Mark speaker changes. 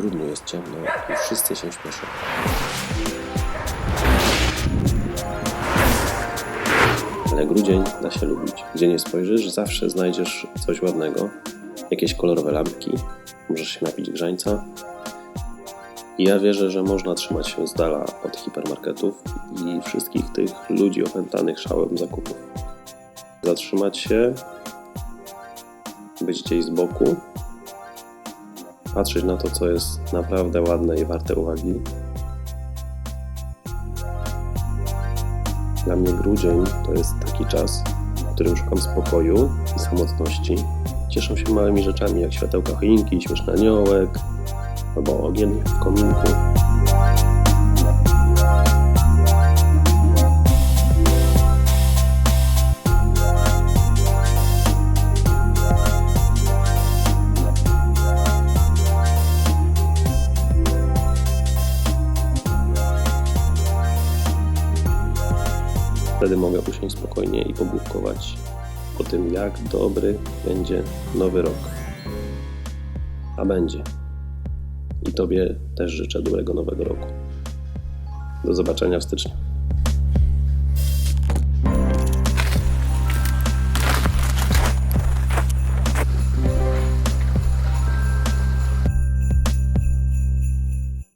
Speaker 1: Grudniu jest ciemno i wszyscy się śpieszą. Ale grudzień da się lubić. Gdzie nie spojrzysz, zawsze znajdziesz coś ładnego. Jakieś kolorowe lampki, możesz się napić grzańca. I ja wierzę, że można trzymać się z dala od hipermarketów i wszystkich tych ludzi opętanych szałem zakupów. Zatrzymać się, być gdzieś z boku, patrzeć na to, co jest naprawdę ładne i warte uwagi. Dla mnie grudzień to jest taki czas, w którym szukam spokoju i samotności. Cieszę się małymi rzeczami, jak światełka choinki, śmieszny aniołek, albo ogień w kominku. Wtedy mogę usiąść spokojnie i pogłówkować o tym, jak dobry będzie nowy rok. A będzie. I Tobie też życzę dobrego nowego roku. Do zobaczenia w styczniu.